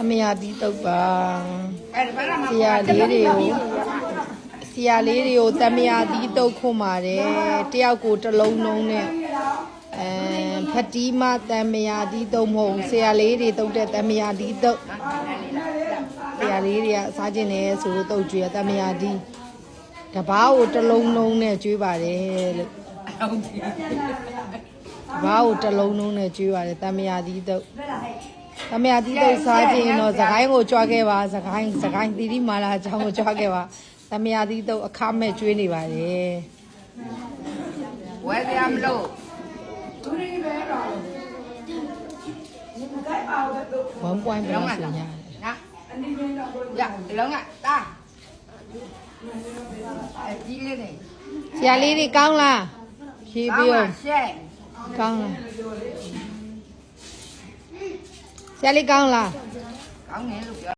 အမေယာတီးတုတ်ပါအဲ့ဒါဘာမှဆရာလေးတွေကိုဆရာလေးတွေကိုတမယာတီးတုတ်ခွန်ပါတယ်တယောက်ကိုတစ်လုံးလုံးနဲ့အဲဖတီးမတမယာတီးတုတ်မဟုတ်ဘူးဆရာလေးတွေတုတ်တဲ့တမယာတီးတုတ်ဆရာလေးတွေကစားကျင်တယ်ဆိုလို့တုတ်ကြွေတမယာတီးတပားကိုတစ်လုံးလုံးနဲ့ကျွေးပါတယ်လို့ဟုတ်ပြီဘာကိုတစ်လုံးလုံးနဲ့ကျွေးပါတယ်တမယာတီးတုတ် တမယာတီးတုတ်စားခြင်းတော့သခိုင်းကိုကြွားခဲ့ပါသခိုင်းသခိုင်းတီတီမာလာအကြောင်းကိုကြွားခဲ့ပါတမယာတီးတုတ်အခမဲ့ကျွေးနေပါတယ်ဝယ်ရမလို့1 point ပဲလုံးဝဆိုနော်ညာရလုံးကတာအကြီးလေးနေဆရာလေးတွေကောင်းလားဖြေးပြောရှဲကောင်းလား ဆရာလေးကောင်းလားကောင်းနေလို့ပြော